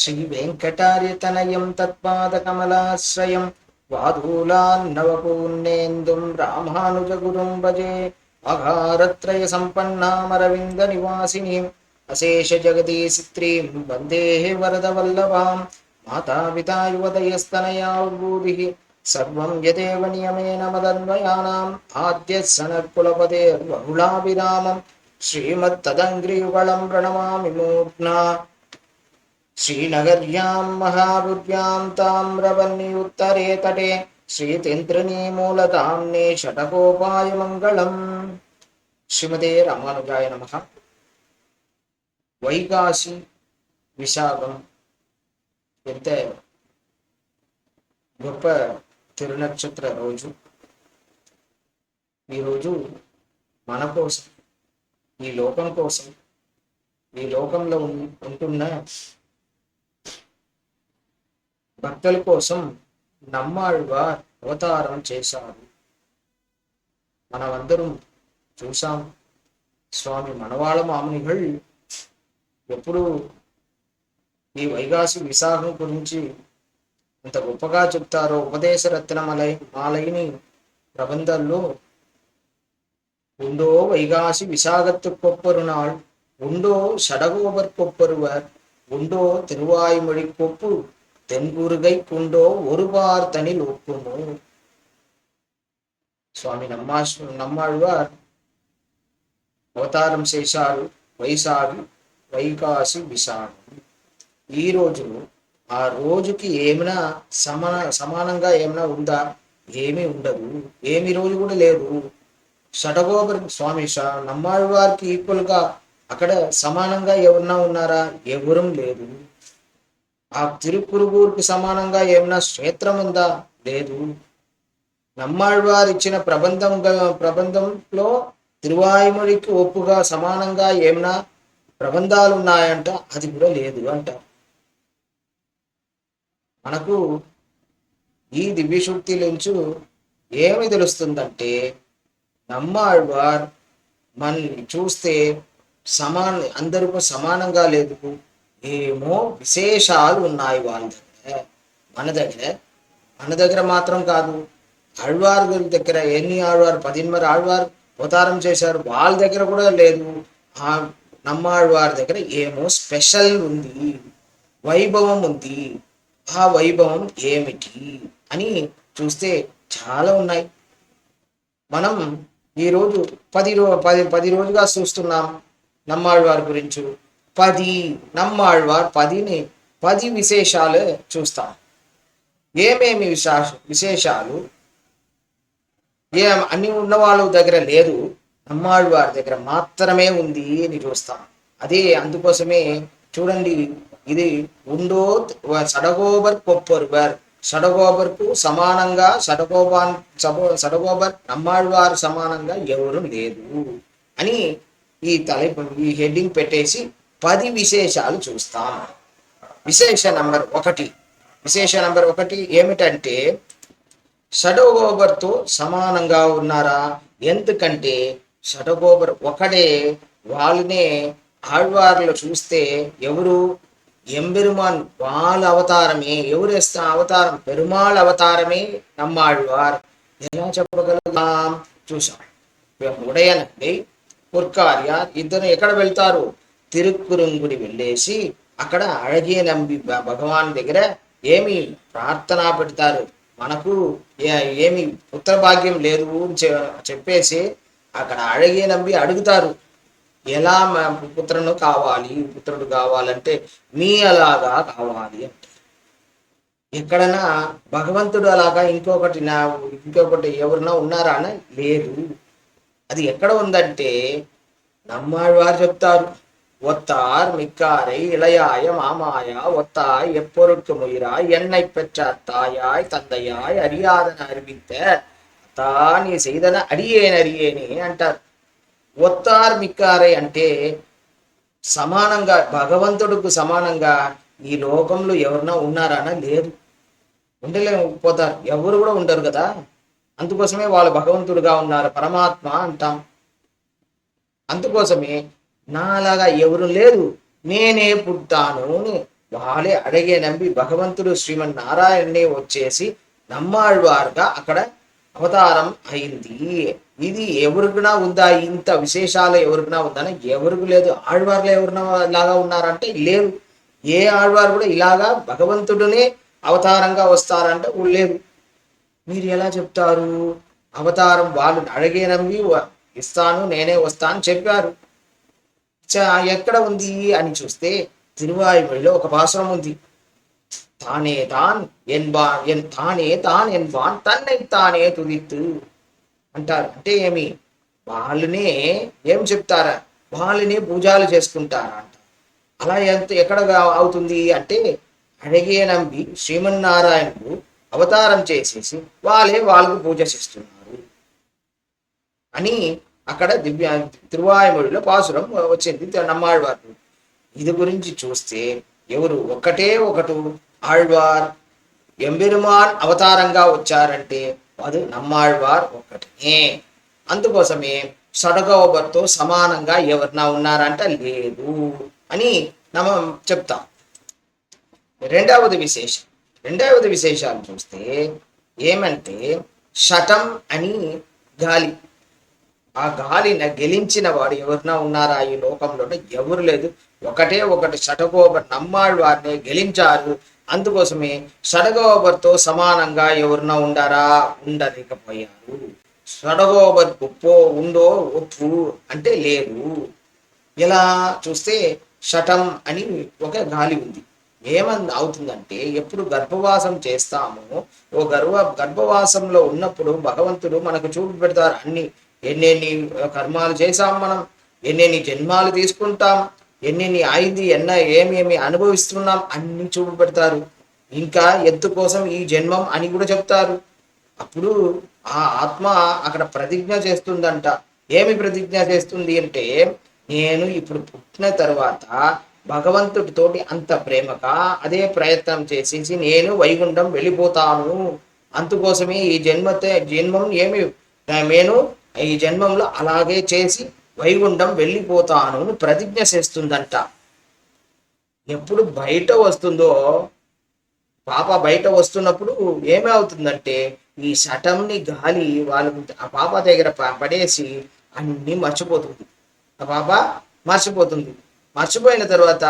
श्रीवेङ्कटार्यतनयं तत्पादकमलाश्रयं वादूलान्नवपूर्णेन्दुं रामानुजगुरुं भजे अघारत्रयसम्पन्नामरविन्दनिवासिनीम् अशेषजगदीशित्रीं वन्देः वरदवल्लभां मातापिता युवतयस्तनया उद्बूधिः सर्वं यदेव नियमेन मदन्वयानाम् आद्यः सनत्कुलपतेर्बहुलाभिरामं श्रीमत्तदङ्घ्रियुगलं प्रणमामि मूर्ध्ना श्रीनगर्यां महापुर्यां ताम्रवन्नि उत्तरे तटे श्रीतेन्द्रनीमूलताम्ने षटकोपाय मङ्गलम् శ్రీమదే రామానుజాయ నమ వైకాశి విశాఖం ఎంత గొప్ప తిరునక్షత్ర రోజు ఈరోజు మన కోసం ఈ లోకం కోసం ఈ లోకంలో ఉన్- ఉంటున్న భక్తుల కోసం నమ్మాళ్ళుగా అవతారం చేశారు. మనమందరం చూసాం స్వామి మనవాళ మామనిహల్ ఎప్పుడు ఈ వైగాసి విశాఖం గురించి ఎంత గొప్పగా చెప్తారో ఉపదేశరత్నమలై మాలయని ప్రబంధంలో ఉండో వైగాసి విశాఖత్తు కొప్పరు నాள் உண்டோ షడగోబర్ కొప్పరువర్ உண்டோ తిరువాయుమడి కొప్పు தென்குருகை குண்டோ ஒருபார் தனில் ஒப்புமோ స్వామి నమ్మా నమ్మాళ్వార్ అవతారం చేశారు వైశాఖి వైకాసి విశాఖం ఈ రోజు ఆ రోజుకి ఏమైనా సమాన సమానంగా ఏమైనా ఉందా ఏమీ ఉండదు ఏమి రోజు కూడా లేదు షటగోపర్ స్వామి ష- నమ్మాళ్వారికి ఈక్వల్ గా అక్కడ సమానంగా ఎవరన్నా ఉన్నారా ఎవరం లేదు ఆ తిరుక్కురుగూరుకి సమానంగా ఏమైనా క్షేత్రం ఉందా లేదు. నమ్మాళ్వారు ఇచ్చిన ప్రబంధం ప్రబంధంలో తిరువాయుమడికి ఒప్పుగా సమానంగా ఏమైనా ప్రబంధాలు ఉన్నాయంట అది కూడా లేదు అంట. మనకు ఈ దివ్యశక్తి నుంచి ఏమి తెలుస్తుందంటే నమ్మాళ్వార్ మనల్ని చూస్తే సమాన అందరికీ సమానంగా లేదు. ఏమో విశేషాలు ఉన్నాయి వాళ్ళ దగ్గర. మన దగ్గర? మన దగ్గర మాత్రం కాదు. ఆళ్వార్ గురి దగ్గర ఎన్ని ఆడవారు పదిన్నర ఆడవారు అవతారం చేశారు. వాళ్ళ దగ్గర కూడా లేదు. ఆ నమ్మాళ్వారి దగ్గర ఏమో స్పెషల్ ఉంది. వైభవం ఉంది. ఆ వైభవం ఏమిటి అని చూస్తే చాలా ఉన్నాయి. మనం ఈరోజు పది రో పది పది రోజుగా చూస్తున్నాం నమ్మాళ్వారి గురించి. పది నమ్మాళ్వార్ పదిని పది విశేషాలు చూస్తాం. ఏమేమి విశేష విశేషాలు? ఏం అన్ని ఉన్న వాళ్ళ దగ్గర లేదు. నమ్మాళ్వారి దగ్గర మాత్రమే ఉంది అని చూస్తాం. అదే అందుకోసమే చూడండి ఇది ఉండో సడగోబర్ కొప్పొరుబర్ సడగోబర్కు సమానంగా సడగోబాన్ సబో- సడగోబర్ నమ్మాళ్వారు సమానంగా ఎవరు లేదు అని ఈ తల ఈ హెడ్డింగ్ పెట్టేసి పది విశేషాలు చూస్తాం. విశేష నంబర్ ఒకటి. విశేష నంబర్ ఒకటి ఏమిటంటే షడగోబర్తో సమానంగా ఉన్నారా? ఎందుకంటే షడగోబర్ ఒకడే వాళ్ళనే ఆళ్వార్లు చూస్తే ఎవరు? ఎంబెరుమాన్ వాళ్ళ అవతారమే ఎవరు అవతారం? పెరుమాళ్ అవతారమే నమ్మాళ్వార్. ఎలా చెప్పగలుగుతాం? చూసాం ఉడయనండి పుర్కార్య ఇద్దరు ఎక్కడ వెళ్తారు? తిరుక్కురంగుడి వెళ్ళేసి అక్కడ అడగే నంబి భగవాన్ దగ్గర ఏమి ప్రార్థన పెడతారు? మనకు ఏమి పుత్రభాగ్యం లేదు అని చెప్పేసి అక్కడ అడిగి నమ్మి అడుగుతారు. ఎలా పుత్రుడు కావాలి? పుత్రుడు కావాలంటే మీ అలాగా కావాలి అంటే ఎక్కడన్నా భగవంతుడు అలాగా ఇంకొకటి నా ఇంకొకటి ఎవరినా ఉన్నారా అని లేదు. అది ఎక్కడ ఉందంటే నమ్మాడు వారు చెప్తారు. ஒத்தார் மிக்காரை இளையாய மாமாய ஒத்தாய் எப்பொருட்கு முயிராய் என்னை பெற்ற தாயாய் தந்தையாய் அறியாதன அறிவித்த తా నీ செய்தன అడియేన్ అడియేని అంటారు ఒత్తార్ మిక్కారై అంటే సమానంగా భగవంతుడికి సమానంగా ఈ లోకంలో ఎవరన్నా ఉన్నారానా లేదు ఉండలేకపోతారు ఎవరు కూడా ఉండరు కదా అందుకోసమే వాళ్ళు భగవంతుడుగా ఉన్నారు పరమాత్మ అంటాం అందుకోసమే నాలాగా ఎవరు లేదు నేనే పుట్టాను అని వాళ్ళే అడిగే నమ్మి భగవంతుడు శ్రీమన్నారాయణనే వచ్చేసి నమ్మాళ్వారుగా అక్కడ అవతారం అయింది. ఇది ఎవరికినా ఉందా? ఇంత విశేషాలు ఎవరికినా ఉందని ఎవరికి లేదు. ఆళ్వార్లు ఎవరినా ఇలాగా ఉన్నారంటే లేరు. ఏ ఆళ్వారు కూడా ఇలాగా భగవంతుడునే అవతారంగా వస్తారంటే లేరు. మీరు ఎలా చెప్తారు? అవతారం వాళ్ళు అడిగే నమ్మి వ- ఇస్తాను నేనే వస్తాను చెప్పారు. ఎక్కడ ఉంది అని చూస్తే తిరువాయుమొழிలో ఒక భాషణం ఉంది. తానే తాన్ ఎన్బాన్ ఎన్ తానే తాన్ ఎన్బాన్ తన్నే తానే తుదిత్తు అంటారు. అంటే ఏమి? వాళ్ళనే ఏం చెప్తారా? వాళ్ళనే పూజాలు చేసుకుంటారా అంట. అలా ఎంత ఎక్కడ అవుతుంది అంటే అడిగే నమ్మి శ్రీమన్నారాయణకు అవతారం చేసేసి వాళ్ళే వాళ్ళకు పూజ చేస్తున్నారు. అని అక్కడ దివ్య తిరువాయమూడిలో పాసురం వచ్చింది. నమ్మాళ్వారు. ఇది గురించి చూస్తే ఎవరు ఒక్కటే ఒకటు ఆళ్వార్. ఎంబెరుమాన్ అవతారంగా వచ్చారంటే అది నమ్మాళ్వార్ ఒక్కటే. అందుకోసమే సడగోబర్తో సమానంగా ఎవరినా ఉన్నారంట? లేదు అని నమ్మ చెప్తాం. రెండవది విశేషం. రెండవది విశేషాలు చూస్తే ఏమంటే శటం అని గాలి. ఆ గాలిని గెలించిన వాడు ఎవరినా ఉన్నారా ఈ లోకంలో ఎవరు లేదు. ఒకటే ఒకటి షటగోబర్ నమ్మాడు వారిని గెలించారు. అందుకోసమే షడగోబర్తో సమానంగా ఎవరినా ఉండారా? ఉండలేకపోయారు. షడగోబర్ గొప్ప ఉందో ఒప్పు అంటే లేదు ఇలా చూస్తే షటం అని ఒక గాలి ఉంది. ఏమన్ అవుతుందంటే ఎప్పుడు గర్భవాసం చేస్తామో ఓ గర్వ గర్భవాసంలో ఉన్నప్పుడు భగవంతుడు మనకు చూపు పెడతారు అన్ని ఎన్నెన్ని కర్మాలు చేశాం మనం ఎన్నెన్ని జన్మాలు తీసుకుంటాం ఎన్నెన్ని అయింది ఎన్న ఏమేమి అనుభవిస్తున్నాం అన్ని చూపెడతారు ఇంకా ఎత్తు కోసం ఈ జన్మం అని కూడా చెప్తారు. అప్పుడు ఆ ఆత్మ అక్కడ ప్రతిజ్ఞ చేస్తుందంట. ఏమి ప్రతిజ్ఞ చేస్తుంది అంటే నేను ఇప్పుడు పుట్టిన తర్వాత భగవంతుడితోటి అంత ప్రేమగా అదే ప్రయత్నం చేసేసి నేను వైకుంఠం వెళ్ళిపోతాను. అందుకోసమే ఈ జన్మతే జన్మం ఏమి నేను ఈ జన్మంలో అలాగే చేసి వైకుంఠం వెళ్ళిపోతాను అని ప్రతిజ్ఞ చేస్తుందంట. ఎప్పుడు బయట వస్తుందో పాప బయట వస్తున్నప్పుడు ఏమవుతుందంటే ఈ శటంని గాలి వాళ్ళ ఆ పాప దగ్గర పడేసి అన్ని మర్చిపోతుంది. ఆ పాప మర్చిపోతుంది. మర్చిపోయిన తర్వాత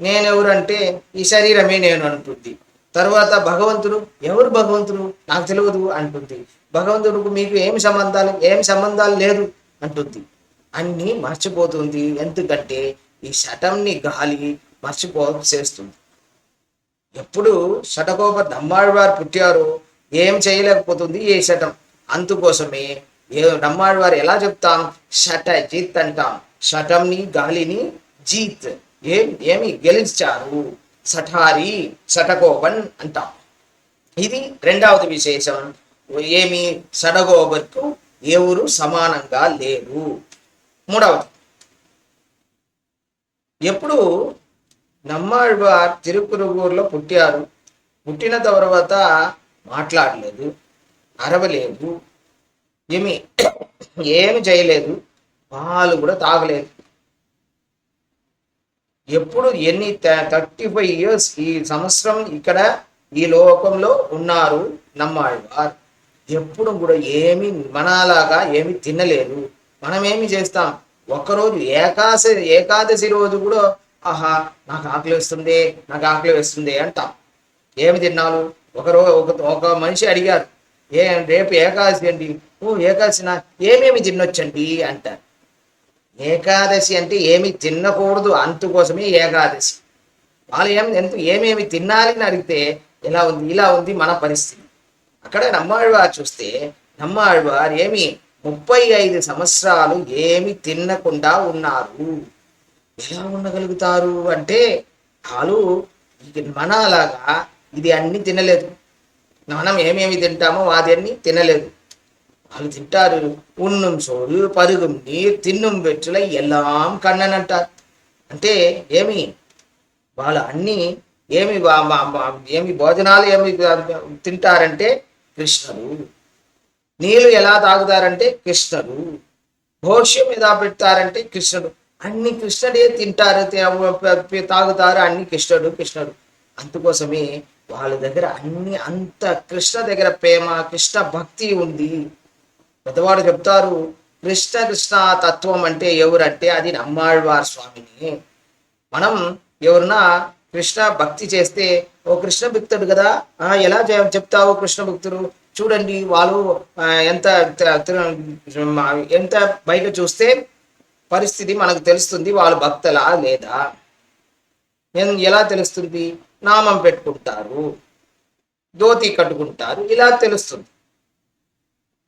నేనెవరంటే ఈ శరీరమే నేను అనుకుంటుంది తర్వాత భగవంతుడు ఎవరు భగవంతుడు? నాకు తెలియదు అంటుంది. భగవంతుడికి మీకు ఏమి సంబంధాలు ఏమి సంబంధాలు లేదు అంటుంది. అన్నీ మర్చిపోతుంది. ఎందుకంటే ఈ శటంని గాలి మర్చిపో చేస్తుంది. ఎప్పుడు శటకోప నమ్మాళ్వారు పుట్టారో ఏం చేయలేకపోతుంది ఏ శటం. అందుకోసమే ఏ నమ్మాళ్వారు ఎలా చెప్తాం? షట జీత్ అంటాం. షటంని గాలిని జీత్. ఏం ఏమి గెలిచారు? సఠారి సటగోపన్ అంటాం. ఇది రెండవది విశేషం. ఏమి సడగోబర్కు ఎవరు సమానంగా లేరు. మూడవది. ఎప్పుడు నమ్మాళ్వార్ తిరుకురుగురులో పుట్టారు. పుట్టిన తర్వాత మాట్లాడలేదు. అరవలేదు. ఏమి ఏమి చేయలేదు. పాలు కూడా తాగలేదు. ఎప్పుడు ఎన్ని థర్టీ ఫైవ్ ఇయర్స్ ఈ సంవత్సరం ఇక్కడ ఈ లోకంలో ఉన్నారు నమ్మాళ్వార్ ఎప్పుడు కూడా ఏమి మనలాగా ఏమి తినలేదు. మనం ఏమి చేస్తాం? ఒక్కరోజు ఏకాశ ఏకాదశి రోజు కూడా ఆహా నాకు ఆకలి వేస్తుంది నాకు ఆకలి వేస్తుంది అంటాం. ఏమి తిన్నాను ఒక ఒక ఒక మనిషి అడిగారు. ఏ రేపు ఏకాదశి అండి. ఓ ఏకాదశినా ఏమేమి తినొచ్చండి అంటారు. ఏకాదశి అంటే ఏమి తినకూడదు అందుకోసమే ఏకాదశి. వాళ్ళు ఏం ఎంత ఏమేమి తినాలి అని అడిగితే ఎలా ఉంది ఇలా ఉంది మన పరిస్థితి. అక్కడ నమ్మాళ్వారు చూస్తే నమ్మాళ్వారు ఏమి ముప్పై ఐదు సంవత్సరాలు ఏమి తినకుండా ఉన్నారు. ఎలా ఉండగలుగుతారు అంటే వాళ్ళు మనలాగా ఇది అన్ని తినలేదు. మనం ఏమేమి తింటామో అది అన్ని తినలేదు. వాళ్ళు తింటారు. ఉన్నం సోడు పరుగు నీరు తిన్నం వెచ్చుల ఎల్లాం కన్ననంటారు. అంటే ఏమి? వాళ్ళు అన్ని ఏమి వా- వా- వా- ఏమి భోజనాలు ఏమి తింటారంటే కృష్ణుడు. నీళ్ళు ఎలా తాగుతారంటే కృష్ణుడు. భోష్యం ఎలా పెడతారంటే కృష్ణుడు. అన్ని కృష్ణుడే తింటారు తాగుతారు అన్ని కృష్ణుడు కృష్ణుడు. అందుకోసమే వాళ్ళ దగ్గర అన్ని అంత కృష్ణ దగ్గర ప్రేమ కృష్ణ భక్తి ఉంది. పెద్దవాడు చెప్తారు కృష్ణ కృష్ణ తత్వం అంటే ఎవరంటే అది నమ్మాళ్వార్ స్వామిని. మనం ఎవరన్నా కృష్ణ భక్తి చేస్తే ఓ కృష్ణ భక్తుడు కదా ఆ ఎలా చెప్తావు కృష్ణ భక్తుడు? చూడండి వాళ్ళు ఎంత ఎంత బయట చూస్తే పరిస్థితి మనకు తెలుస్తుంది వాళ్ళు భక్తలా లేదా. ఎలా తెలుస్తుంది? నామం పెట్టుకుంటారు ధోతి కట్టుకుంటారు ఇలా తెలుస్తుంది.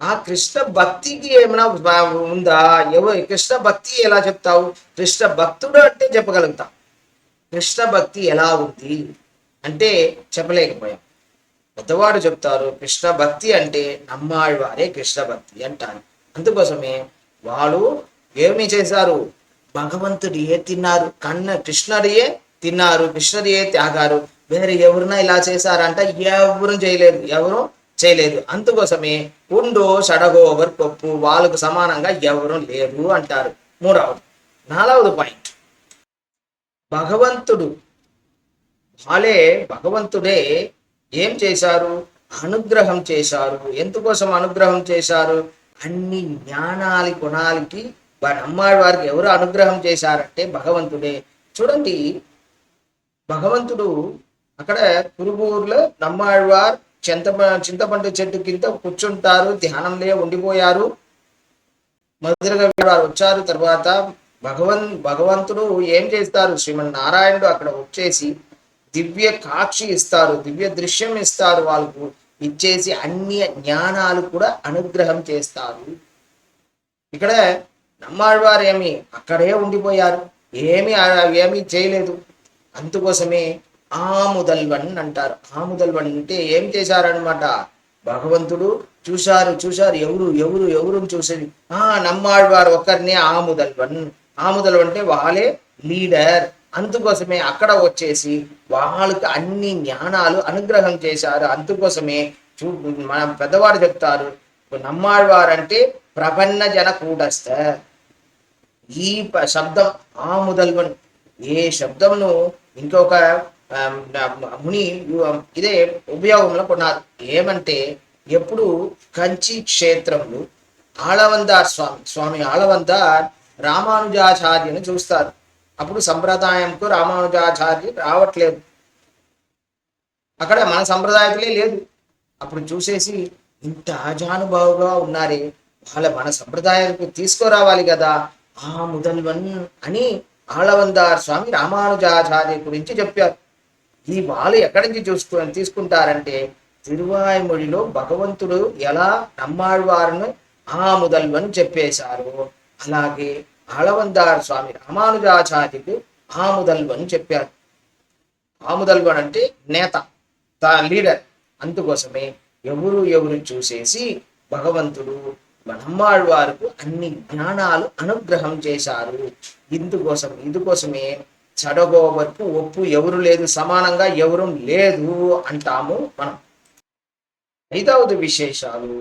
ఆ కృష్ణ భక్తికి ఏమైనా ఉందా? ఎవరు? కృష్ణ భక్తి ఎలా చెప్తావు? కృష్ణ భక్తుడు అంటే చెప్పగలుగుతాం. కృష్ణ భక్తి ఎలా ఉంది? అంటే చెప్పలేకపోయాం. పెద్దవాడు చెప్తారు కృష్ణ భక్తి అంటే నమ్మాళ్వారే కృష్ణ భక్తి అంటారు. అందుకోసమే వాళ్ళు ఏమి చేశారు? భగవంతుడియే తిన్నారు. కన్న కృష్ణుడియే తిన్నారు కృష్ణుడియే త్యాగారు. వేరే ఎవరినా ఇలా చేశారంట ఎవరు చేయలేదు. ఎవరు? చేయలేదు. అందుకోసమే ఉండు షడగోవర్ పప్పు వాళ్ళకు సమానంగా ఎవరు లేరు అంటారు. మూడవది నాలుగవది పాయింట్ భగవంతుడు వాళ్ళే భగవంతుడే ఏం చేశారు? అనుగ్రహం చేశారు. ఎందుకోసం అనుగ్రహం చేశారు? అన్ని జ్ఞానాలి గుణాలకి వారి అమ్మాయి వారికి ఎవరు అనుగ్రహం చేశారంటే భగవంతుడే. చూడండి భగవంతుడు అక్కడ కురుబూరులో నమ్మాళ్వార్ చింత చింతపండు చెట్టు కింద కూర్చుంటారు ధ్యానంలో ఉండిపోయారు. మధురగా వారు వచ్చారు. తర్వాత భగవన్ భగవంతుడు ఏం చేస్తారు? శ్రీమన్ నారాయణుడు అక్కడ వచ్చేసి దివ్య కాక్షి ఇస్తారు దివ్య దృశ్యం ఇస్తారు. వాళ్ళకు ఇచ్చేసి అన్ని జ్ఞానాలు కూడా అనుగ్రహం చేస్తారు. ఇక్కడ నమ్మాళ్వారు ఏమి? అక్కడే ఉండిపోయారు. ఏమి ఏమీ చేయలేదు. అందుకోసమే ఆముదల్వన్ అంటారు. ఆముదల్వన్ అంటే ఏం చేశారనమాట భగవంతుడు చూశారు చూశారు. ఎవరు ఎవరు ఎవరు చూసేది? ఆ నమ్మాళ్వారు ఒకరినే ఆముదల్వన్ ఆముదల్వన్ అంటే వాళ్ళే లీడర్. అందుకోసమే అక్కడ వచ్చేసి వాళ్ళకి అన్ని జ్ఞానాలు అనుగ్రహం చేశారు. అందుకోసమే చూ మన పెద్దవారు చెప్తారు నమ్మాళ్వారు అంటే ప్రపన్న జన కూడస్త ఈ ప- శబ్దం ఆ ముదల్వన్ ఏ శబ్దంను ఇంకొక ముని ఇదే ఉపయోగంలో కొన్నారు ఏమంటే ఎప్పుడు కంచి క్షేత్రంలో ఆళవందార్ స్వామి స్వామి ఆళవందార్ రామానుజాచార్యని చూస్తారు. అప్పుడు సంప్రదాయంకు రామానుజాచార్య రావట్లేదు. అక్కడ మన సంప్రదాయకులే లేదు. అప్పుడు చూసేసి ఇంత ఆజానుభావుగా ఉన్నారే వాళ్ళ మన సంప్రదాయాలకు తీసుకురావాలి కదా ఆ ముదల్వన్ అని ఆళవందార్ స్వామి రామానుజాచార్య గురించి చెప్పారు. ఈ వాళ్ళు ఎక్కడి నుంచి చూసుకు తీసుకుంటారంటే తిరువాయిమొழிలో భగవంతుడు ఎలా నమ్మాళ్వారును ఆ అని చెప్పేశారు. అలాగే ఆళవందార్ స్వామి రామానుజాచార్యుడు ఆ అని చెప్పారు. ఆముదల్వన్ అంటే నేత దా లీడర్. అందుకోసమే ఎవరు ఎవరు చూసేసి భగవంతుడు నమ్మాళ్వారుకు అన్ని జ్ఞానాలు అనుగ్రహం చేశారు. ఇందుకోసం ఇందుకోసమే చడగోవర్కు ఒప్పు ఎవరు లేదు సమానంగా ఎవరు లేదు అంటాము మనం. ఐదవది విశేషాలు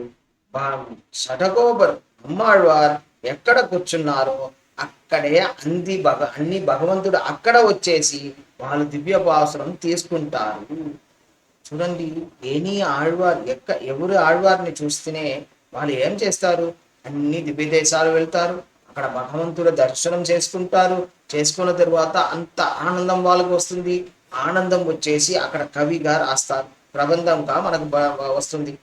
చడగోబర్ అమ్మాళ్వార్ ఎక్కడ కూర్చున్నారో అక్కడే అంది భగ అన్ని భగవంతుడు అక్కడ వచ్చేసి వాళ్ళు దివ్య భావసరం తీసుకుంటారు. చూడండి ఏనీ ఆళ్వార్ ఎక్క ఎవరు ఆళ్వారిని చూస్తేనే వాళ్ళు ఏం చేస్తారు? అన్ని దివ్య దేశాలు వెళ్తారు అక్కడ భగవంతుడు దర్శనం చేసుకుంటారు చేసుకున్న తర్వాత అంత ఆనందం వాళ్ళకు వస్తుంది. ఆనందం వచ్చేసి అక్కడ కవిగా రాస్తారు. ప్రబంధంగా మనకు బ- వస్తుంది.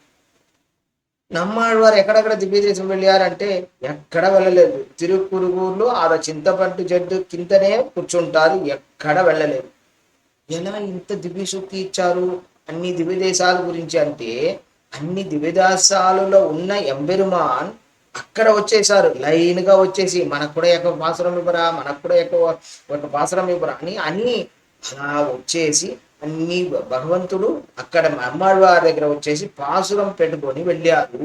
నమ్మాళ్వారు ఎక్కడెక్కడ దివ్యదేశం వెళ్ళారంటే ఎక్కడ వెళ్ళలేదు. తిరుకురుగురులో ఆడ చింతపట్టు జడ్డు కిందనే కూర్చుంటారు. ఎక్కడ వెళ్ళలేదు. ఎలా ఇంత దివ్యశక్తి ఇచ్చారు? అన్ని దివ్యదేశాల గురించి అంటే అన్ని దివ్యదేశాలలో ఉన్న ఎంబెరుమాన్ అక్కడ వచ్చేసారు. లైన్గా వచ్చేసి మనకు కూడా ఎక్కువ పాసరం ఇవ్వరా మనకు కూడా ఎక్కువ ఒక పాసరం ఇవ్వరా అని అన్ని అలా వచ్చేసి అన్ని భగవంతుడు అక్కడ అమ్మాళ్ళవారి దగ్గర వచ్చేసి పాసురం పెట్టుకొని వెళ్ళారు.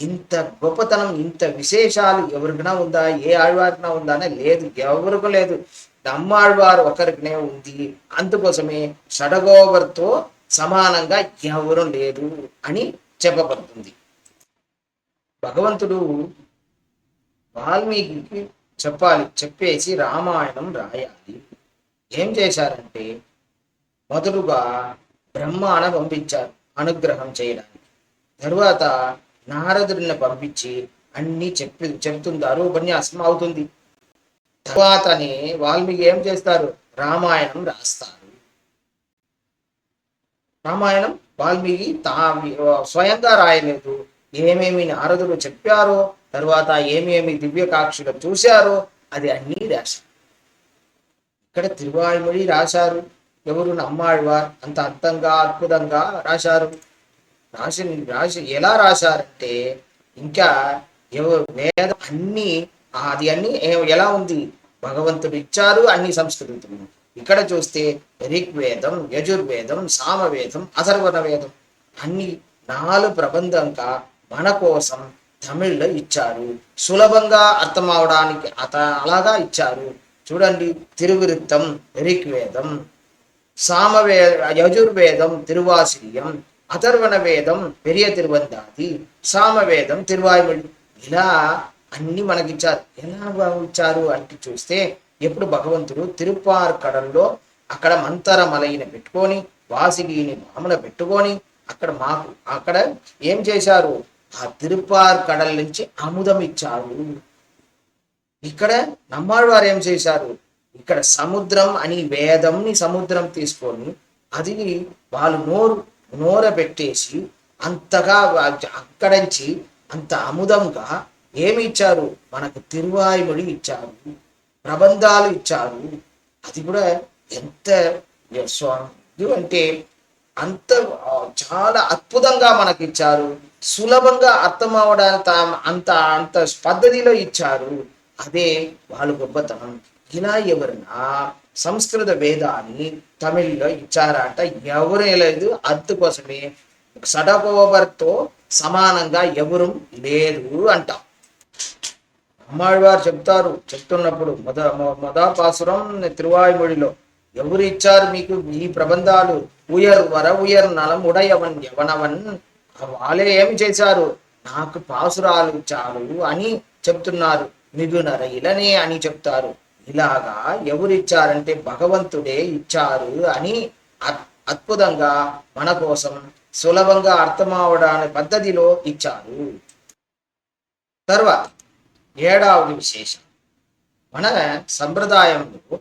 ఇంత గొప్పతనం ఇంత విశేషాలు ఎవరికైనా ఉందా? ఏ ఆడవారికినా ఉందా? అనే లేదు. ఎవరికి లేదు. నమ్మాళ్వారు ఒకరికినే ఉంది. అందుకోసమే షడగోవర్తో సమానంగా ఎవరు లేదు అని చెప్పబడుతుంది. భగవంతుడు వాల్మీకి చెప్పాలి చెప్పేసి రామాయణం రాయాలి. ఏం చేశారంటే మొదలుగా బ్రహ్మాన పంపించారు అనుగ్రహం చేయడానికి. తరువాత నారదుడిని పంపించి అన్ని చెప్పి చెప్తుంటారు ఉపన్యాసం అవుతుంది. తర్వాతనే వాల్మీకి ఏం చేస్తారు? రామాయణం రాస్తారు. రామాయణం వాల్మీకి తా స్వయంగా రాయలేదు. ఏమేమి నారదులు చెప్పారో తర్వాత ఏమేమి దివ్యకాక్షులు చూశారో అది అన్నీ రాశారు. ఇక్కడ తిరువాయుమొഴി రాశారు. ఎవరు నమ్మాళ్వార్? అంత అర్థంగా అద్భుతంగా రాశారు. రాసి రాసి ఎలా రాశారంటే ఇంకా ఎవరు వేద అన్ని అది అన్ని ఏ- ఎలా ఉంది? భగవంతుడు ఇచ్చారు అన్ని సంస్కృతులు. ఇక్కడ చూస్తే ఋగ్వేదం యజుర్వేదం సామవేదం అథర్వణ వేదం అన్ని నాలుగు ప్రబంధంగా మన కోసం తమిళ్ళో ఇచ్చారు. సులభంగా అర్థం అవడానికి అత అలాగా ఇచ్చారు. చూడండి తిరువిరుత్తం ఋగ్వేదం సామవే యజుర్వేదం తిరువాసిరియం అథర్వణ వేదం పెరియ తిరువందాది సామవేదం తిరువాయుమడి ఇలా అన్ని మనకిచ్చారు. ఎలా ఇచ్చారు అంటే చూస్తే ఎప్పుడు భగవంతుడు తిరుపార్ కడల్లో అక్కడ మంతరమలైన పెట్టుకొని వాసిగిని మామల పెట్టుకొని అక్కడ మాకు అక్కడ ఏం చేశారు? ఆ తిరుపార్ కడల నుంచి అముదం ఇచ్చారు. ఇక్కడ నమ్మాళ్వారు ఏం చేశారు? ఇక్కడ సముద్రం అని వేదంని సముద్రం తీసుకొని అది వాళ్ళు నోరు నోర పెట్టేసి అంతగా అక్కడించి అంత అముదంగా ఏమి ఇచ్చారు? మనకు తిరువాయుడి ఇచ్చారు. ప్రబంధాలు ఇచ్చారు. అది కూడా ఎంత స్వామి అంటే అంత చాలా అద్భుతంగా మనకి ఇచ్చారు సులభంగా అర్థం అవడానికి అంత అంత పద్ధతిలో ఇచ్చారు. అదే వాళ్ళు గొప్పతనం. ఇలా ఎవరైనా సంస్కృత వేదాన్ని తమిళ్ళో ఇచ్చారంట. ఎవరు లేదు. అందుకోసమే సడకోవర్తో సమానంగా ఎవరు లేదు అంట. అమ్మాడివారు చెప్తారు. చెప్తున్నప్పుడు మొద మొదపాసురం తిరువాయుమొழிలో ఎవరు ఇచ్చారు మీకు? ఈ ప్రబంధాలు. ఉయర్ వర ఉయర్ నలం ఉడయవన్ యవనవన్ వాళ్ళే ఏమి చేశారు? నాకు పాసురాలు చాలు అని చెప్తున్నారు. మిగునర ఇలనే అని చెప్తారు. ఇలాగా ఎవరిచ్చారంటే భగవంతుడే ఇచ్చారు అని అద్- అద్భుతంగా మన కోసం సులభంగా అర్థమవడానికి పద్ధతిలో ఇచ్చారు. తర్వాత ఏడవది విశేషం. మన సంప్రదాయంలో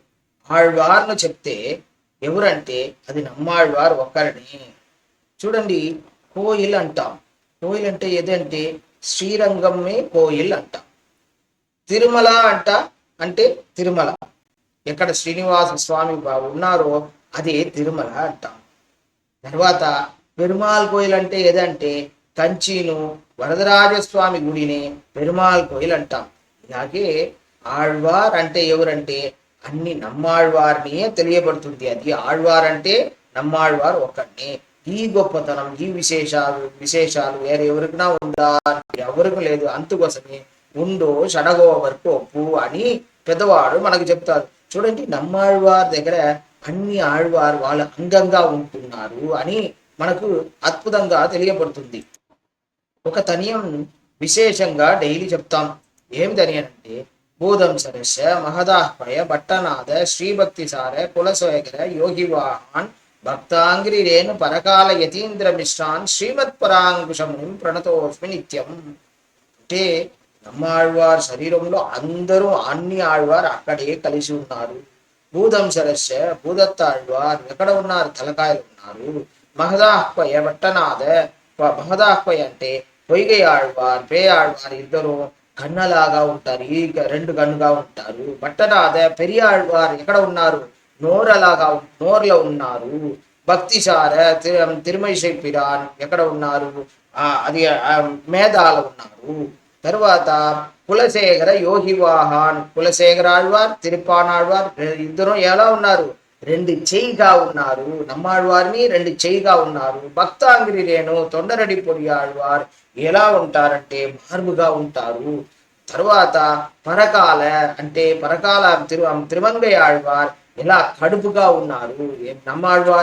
ఆళ్వార్ను చెప్తే ఎవరంటే అది నమ్మాళ్వారు ఒక్కరిని. చూడండి కోయిల్ అంటాం కోయిల్ అంటే ఏదంటే శ్రీరంగమే కోయిల్ అంటాం తిరుమల అంట అంటే తిరుమల. ఎక్కడ శ్రీనివాస స్వామి ఉన్నారో అదే తిరుమల అంటాం. తర్వాత పెరుమాల్ కోయిల్ అంటే ఏదంటే కంచిను వరదరాజస్వామి గుడిని పెరుమాల్ కోయిల్ అంటాం. ఇలాగే ఆళ్వార్ అంటే ఎవరంటే అన్ని నమ్మాళ్వారిని తెలియబడుతుంది. అది ఆళ్వార్ అంటే నమ్మాళ్వారు ఒకడిని. ఈ గొప్పతనం ఈ విశేషాలు విశేషాలు వేరే ఎవరికైనా ఉందా ఎవరికి లేదు. అందుకోసమే ఉండు షడగో వరకు ఒప్పు అని పెద్దవాడు మనకు చెప్తారు చూడండి నమ్మాళ్వార్ దగ్గర అన్ని ఆళ్వార్ వాళ్ళ అంగంగా ఉంటున్నారు అని మనకు అద్భుతంగా తెలియబడుతుంది ఒక తనియం విశేషంగా డైలీ చెప్తాం. ఏమి తనియన్ అంటే భూతం సరస్య మహదాహ్వయ భట్టనాథ శ్రీభక్తి సార కులశేఖర యోగివాహాన్ భక్తాంగ్రిరేను పరకాల యతీంద్ర మిశ్రాన్ శ్రీమత్ పరాంకుశముని ప్రణతోస్మి నిత్యం. అంటే నమ్మాళ్వార్ శరీరంలో అందరూ అన్ని ఆళ్వార్ అక్కడే కలిసి ఉన్నారు. భూతం సరస్య భూదత్త ఆళ్వార్ ఎక్కడ ఉన్నారు? తలకాయలు ఉన్నారు. మహదాహ్వయ వట్టనాథ మహదాహ్వయ అంటే పొయ్యి ఆళ్వార్ పే ఆళ్వార్ ఇద్దరు కన్నలాగా ఉంటారు. ఈ గ- రెండు కన్నుగా ఉంటారు. భట్టనాథ పెరియాళ్వార్ ఎక్కడ ఉన్నారు? నోరలాగా నోర్లో ఉన్నారు. భక్తిసార తిరు పిరాన్ ఎక్కడ ఉన్నారు? అది మేధాలు ఉన్నారు. తర్వాత కులశేఖర యోగివాహాన్ కులశేఖర ఆళ్వార్ తిరుపానాళ్వార్ ఇద్దరు ఎలా ఉన్నారు? రెండు చేయిగా ఉన్నారు. నమ్మాళ్వారిని రెండు చేయిగా ఉన్నారు. భక్తాంగిరి రేణు తొండరడి పొడి ఆళ్వార్ ఎలా ఉంటారంటే మార్పుగా ఉంటారు. తర్వాత పరకాల అంటే పరకాల తిరు తిరుమంగయ్య ఆళ్వార్ ఎలా కడుపుగా ఉన్నారు? ఏ-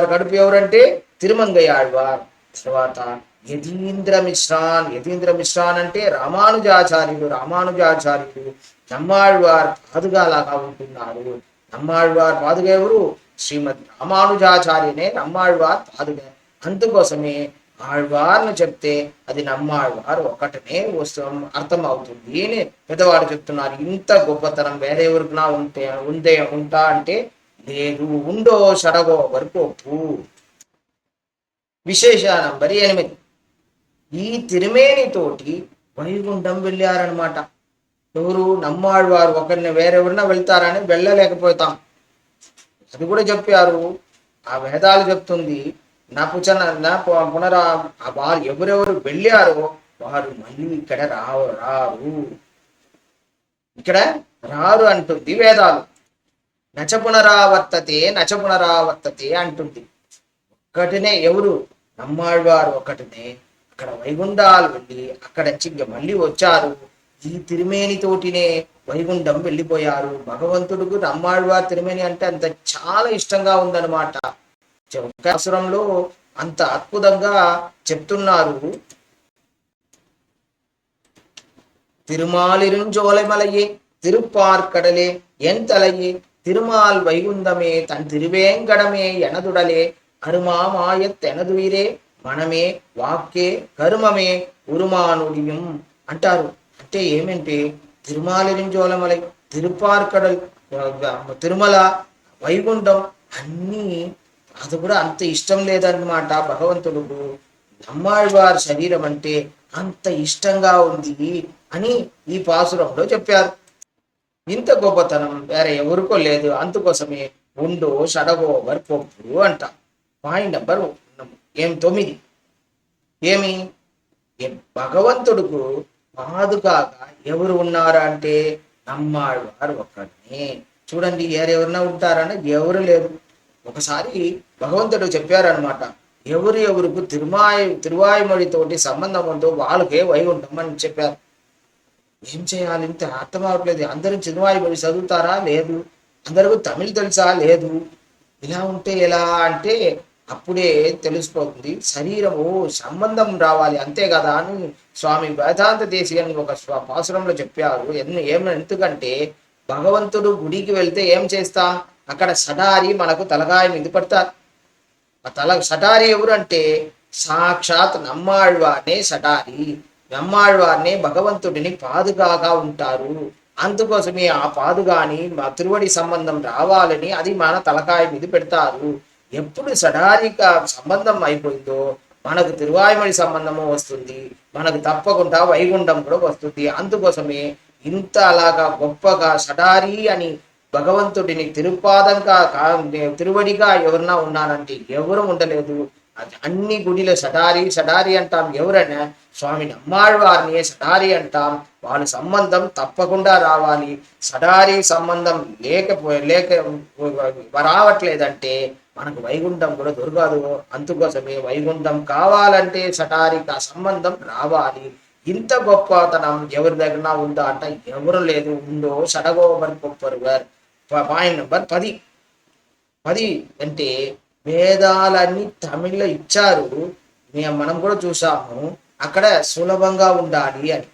కడుపు ఎవరంటే? తిరుమంగయ్య ఆళ్వార్ తర్వాత యతీంద్ర మిశ్రాన్. యతీంద్ర మిశ్రాన్ అంటే రామానుజాచార్యులు. రామానుజాచార్యులు నమ్మాళ్వార్ పాదుగాలాగా ఉంటున్నారు. నమ్మాళ్వార్ పాదుగ ఎవరు? శ్రీమద్ రామానుజాచార్యనే నమ్మాழ்వార్ పాదుగా. అందుకోసమే ఆళ్వార్ను చెప్తే అది నమ్మాళ్వారు ఒకటనే వస్తు- అర్థం అవుతుంది అని పెద్దవాడు చెప్తున్నారు. ఇంత గొప్పతనం వేరే ఎవరికినా ఉంటే ఉందే ఉంటా అంటే లేదు ఉండో సడగో వరకో ఒప్పు విశేష నంబర్ ఎనిమిది. ఈ తిరుమేనితోటి వైకుంఠం వెళ్ళారనమాట ఎవరు నమ్మాడువారు ఒకరిని వేరెవరినా వెళ్తారని వెళ్ళలేకపోతాం. అది కూడా చెప్పారు. ఆ వేదాలు చెప్తుంది నా పుచన నా పునరా ఆ వారు ఎవరెవరు వెళ్ళారో వారు మళ్ళీ ఇక్కడ రావు రారు. ఇక్కడ రారు అంటుంది వేదాలు. నచ పునరావర్తతే నచ పునరావర్తతే అంటుంది. ఒక్కటినే ఎవరు నమ్మాళ్వారు ఒకటినే అక్కడ వైగుండాలు వెళ్ళి అక్కడ నుంచి మళ్ళీ వచ్చారు. ఈ తిరుమేనితోటినే వైగుండం వెళ్ళిపోయారు. భగవంతుడుకు నమ్మాళ్వారు తిరుమేని అంటే అంత చాలా ఇష్టంగా ఉందన్నమాట. ఒక్క అవసరంలో అంత అద్భుతంగా చెప్తున్నారు. తిరుమాలిరుంజోలమలయే తిరుపార్కడలే ఎంతలయే திருமால் வைகுந்தமே தன் திருவேங்கடமே எனதுடலே அருமாமாயத் எனதுயிரே మనమే వాక్కే కర్మమే ఉరుమానుడియం అంటారు అంటే ఏమంటే తిరుమాలిరింజోలమలై తిరుపార్కడల్ తిరుమల వైకుంఠం అన్నీ అది కూడా అంత ఇష్టం లేదన్నమాట భగవంతుడు నమ్మాళ్వారి శరీరం అంటే అంత ఇష్టంగా ఉంది అని ఈ పాసురంలో చెప్పారు ఇంత గొప్పతనం వేరే ఎవరికో లేదు. అందుకోసమే ఉండు షడగో వర్పొప్పు అంట. పాయింట్ నెంబర్ ఏం తొమ్మిది? ఏమి? భగవంతుడుకు పాదుకాగా ఎవరు ఉన్నారా అంటే నమ్మాడు ఒక్కడినే. చూడండి ఎవరెవరన్నా ఉంటారని ఎవరు లేరు. ఒకసారి భగవంతుడు చెప్పారనమాట ఎవరు ఎవరికి తిరుమాయ తిరువాయుమడితోటి సంబంధం ఉందో వాళ్ళకే వైకుంఠం అని చెప్పారు. ఏం చేయాలి? ఇంత అర్థం అవ్వట్లేదు అందరూ చిరువాయుమొഴి చదువుతారా? లేదు. అందరికీ తమిళ్ తెలుసా? లేదు. ఇలా ఉంటే ఎలా అంటే అప్పుడే తెలిసిపోతుంది. శరీరము సంబంధం రావాలి. అంతే కదా అని స్వామి వేదాంత దేశీయన్ ఒక పాసురంలో చెప్పారు. ఎన్ని ఏమైనా ఎందుకంటే భగవంతుడు గుడికి వెళ్తే ఏం చేస్తాం? అక్కడ సడారి మనకు తలగాయ మీద పడతారు. ఆ తల సటారి ఎవరు అంటే సాక్షాత్ నమ్మాళ్వానే సటారి నమ్మాళ్వార్నే భగవంతుడిని పాదుగాగా ఉంటారు. అందుకోసమే ఆ పాదుగాని మా తిరువడి సంబంధం రావాలని అది మన తలకాయ మీద పెడతారు. ఎప్పుడు సడారిక సంబంధం అయిపోయిందో మనకు తిరువాయుమడి సంబంధము వస్తుంది మనకు తప్పకుండా వైగుంఠం కూడా వస్తుంది. అందుకోసమే ఇంత అలాగా గొప్పగా సడారి అని భగవంతుడిని తిరుపాదంగా తిరువడిగా ఎవరన్నా ఉన్నారంటే ఎవరు ఉండలేదు. అది అన్ని గుడిలో సడారి సడారి అంటాం ఎవరైనా స్వామి నమ్మాళ్వారిని సడారి అంటాం. వాళ్ళ సంబంధం తప్పకుండా రావాలి. సడారి సంబంధం లేకపో లేక రావట్లేదంటే మనకు వైకుంఠం కూడా దొరకదు. అందుకోసమే వైకుంఠం కావాలంటే సటారిక సంబంధం రావాలి. ఇంత గొప్పతనం ఎవరి దగ్గర ఉందా అంటే ఎవరు లేదు. ఉందో సడగోబర్ గొప్పరువర్ పాయింట్ నెంబర్ పది. పది అంటే వేదాలన్నీ తమిళ్ళో ఇచ్చారు. మేము మనం కూడా చూసాము. అక్కడ సులభంగా ఉండాలి అని.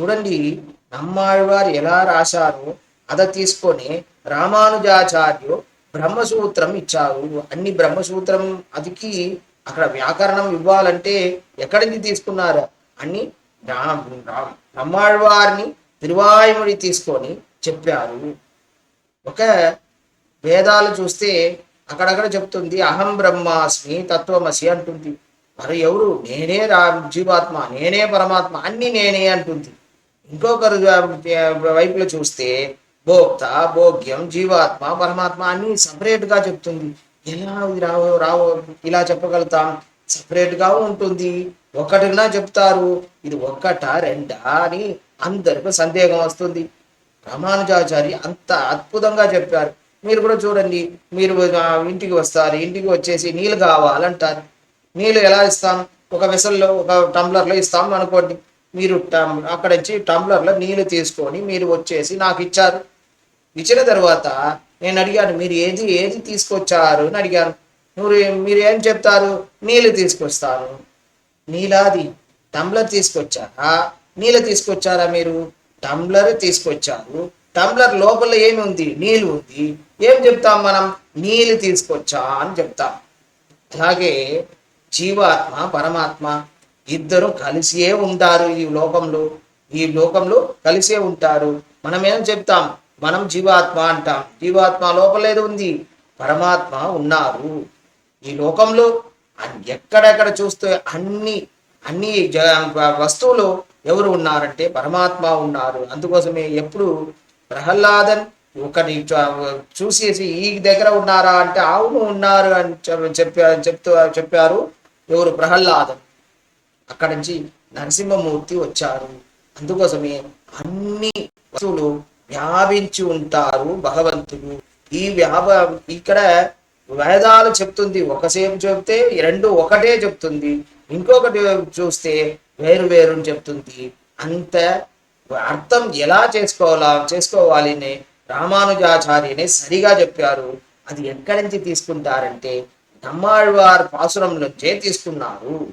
చూడండి అమ్మాయివారు ఎలా రాశారో అద తీసుకొని రామానుజాచార్యు బ్రహ్మసూత్రం ఇచ్చారు. అన్ని బ్రహ్మసూత్రం అదికి అక్కడ వ్యాకరణం ఇవ్వాలంటే ఎక్కడి నుంచి తీసుకున్నారు? అని బ్రహ్మాళ్వారిని రా- తిరువాయుముడి తీసుకొని చెప్పారు. ఒక వేదాలు చూస్తే అక్కడక్కడ చెప్తుంది అహం బ్రహ్మాస్మి తత్వమసి అంటుంది. మరి ఎవరు? నేనే రా జీవాత్మ నేనే పరమాత్మ అన్ని నేనే అంటుంది. ఇంకొకరు వైపులో చూస్తే భోక్త భోగ్యం జీవాత్మ పరమాత్మ అన్ని సపరేట్గా గా చెప్తుంది. ఎలా రావు రావు ఇలా చెప్పగలుగుతాం? సపరేట్గా ఉంటుంది. ఒకటిగా చెప్తారు. ఇది ఒక్కట రెండా అని అందరికి సందేహం వస్తుంది. రామానుజాచారి అంత అద్భుతంగా చెప్పారు. మీరు కూడా చూడండి మీరు ఇంటికి వస్తారు ఇంటికి వచ్చేసి నీళ్ళు కావాలంటారు. నీళ్ళు ఎలా ఇస్తాం? ఒక వెసల్లో ఒక టంబ్లర్లో ఇస్తాం అనుకోండి. మీరు టం అక్కడ నుంచి టంబ్లర్లో నీళ్ళు తీసుకొని మీరు వచ్చేసి నాకు ఇచ్చారు. ఇచ్చిన తర్వాత నేను అడిగాను మీరు ఏది ఏది తీసుకొచ్చారు అని అడిగాను. మీరు మీరు ఏం చెప్తారు? నీళ్ళు తీసుకొస్తాను. నీలాది టంబ్లర్ తీసుకొచ్చారా? నీళ్ళు తీసుకొచ్చారా మీరు? టంబ్లర్ తీసుకొచ్చారు. టంబ్లర్ లోపల ఏమి ఉంది? నీళ్ళు ఉంది. ఏం చెప్తాం మనం? నీళ్ళు తీసుకొచ్చా అని చెప్తాం. అలాగే జీవాత్మ పరమాత్మ ఇద్దరు కలిసే ఉంటారు ఈ లోకంలో. ఈ లోకంలో కలిసే ఉంటారు. మనం ఏం చెప్తాం? మనం జీవాత్మ అంటాం. జీవాత్మ లోపలేది ఉంది. పరమాత్మ ఉన్నారు. ఈ లోకంలో ఎక్కడెక్కడ చూస్తే అన్ని అన్ని వస్తువులు ఎవరు ఉన్నారంటే పరమాత్మ ఉన్నారు. అందుకోసమే ఎప్పుడు ప్రహ్లాదన్ ఒకటి చూసేసి ఈ దగ్గర ఉన్నారా అంటే అవును ఉన్నారు అని చెప్పారు చెప్తూ చెప్పారు ఎవరు? ప్రహ్లాదం. అక్కడి నుంచి నరసింహమూర్తి వచ్చారు. అందుకోసమే అన్ని వస్తువులు వ్యాపించి ఉంటారు భగవంతుడు. ఈ వ్యాప ఇక్కడ వేదాలు చెప్తుంది. ఒకసేపు చెప్తే రెండు ఒకటే చెప్తుంది. ఇంకొకటి చూస్తే వేరు వేరు అని చెప్తుంది. అంత అర్థం ఎలా చేసుకోవాలా చేసుకోవాలి అని రామానుజాచార్యనే సరిగా చెప్పారు. అది ఎక్కడి నుంచి తీసుకుంటారంటే నమ్మాళ్వారు పాసురం నుంచే తీసుకున్నారు.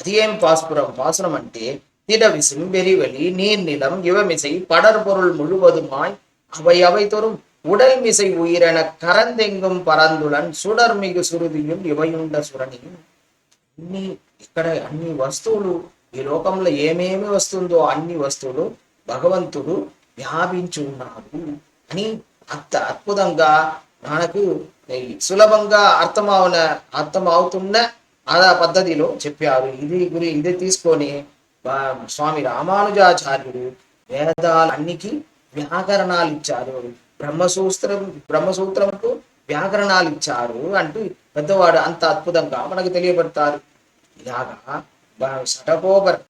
అది ఏం పాసురం? పాసురం అంటే திடவிசும் வெறிவலி நீர்நிலம் పడర్ படற்பொருள் முழுவதுமாய் అవై అవై தோறும் உடல் மிசை உயிரென கரந்தெங்கும் பரந்துடன் சுடர்மிகு சுருதியும் ఇవయుండ సురణియం. అన్ని ఇక్కడ అన్ని వస్తువులు ఈ లోకంలో ఏమేమి వస్తుందో అన్ని వస్తువులు భగవంతుడు వ్యాపించి ఉన్నాడు అని అంత అద్భుతంగా మనకు సులభంగా అర్థమవున అర్థమవుతున్న ఆ పద్ధతిలో చెప్పారు. ఇది గురి ఇది తీసుకొని స్వామి రామానుజాచార్యుడు వేదాలన్నికి వ్యాకరణాలు ఇచ్చారు. బ్రహ్మసూత్రం బ్రహ్మసూత్రంకు వ్యాకరణాలు ఇచ్చారు అంటూ పెద్దవాడు అంత అద్భుతంగా మనకు తెలియబడతారు ఇలాగా షటకోపర్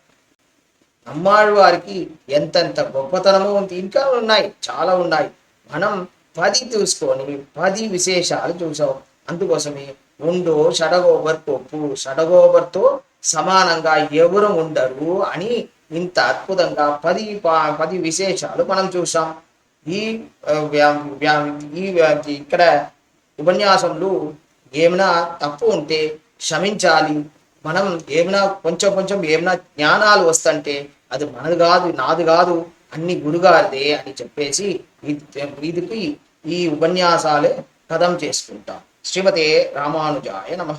అమ్మాడు వారికి ఎంతెంత గొప్పతనము ఉంది. ఇంకా ఉన్నాయి చాలా ఉన్నాయి. మనం పది చూసుకొని పది విశేషాలు చూసాం. అందుకోసమే ఉండు షడగోబర్ పొప్పు షడగోబర్తో సమానంగా ఎవరు ఉండరు అని ఇంత అద్భుతంగా పది ప- పది విశేషాలు మనం చూసాం. ఈ వ్యా- వ్యా- ఈ వ్యా- ఇక్కడ ఉపన్యాసంలో ఏమైనా తప్పు ఉంటే క్షమించాలి. మనం ఏమైనా కొంచెం కొంచెం ఏమైనా జ్ఞానాలు వస్తుంటే అది మనది కాదు నాది కాదు అన్ని గురుగారిదే అని చెప్పేసి వీధికి ఈ ఉపన్యాసాలే కథం చేసుకుంటాం. శ్రీమతే రామానుజాయ నమ.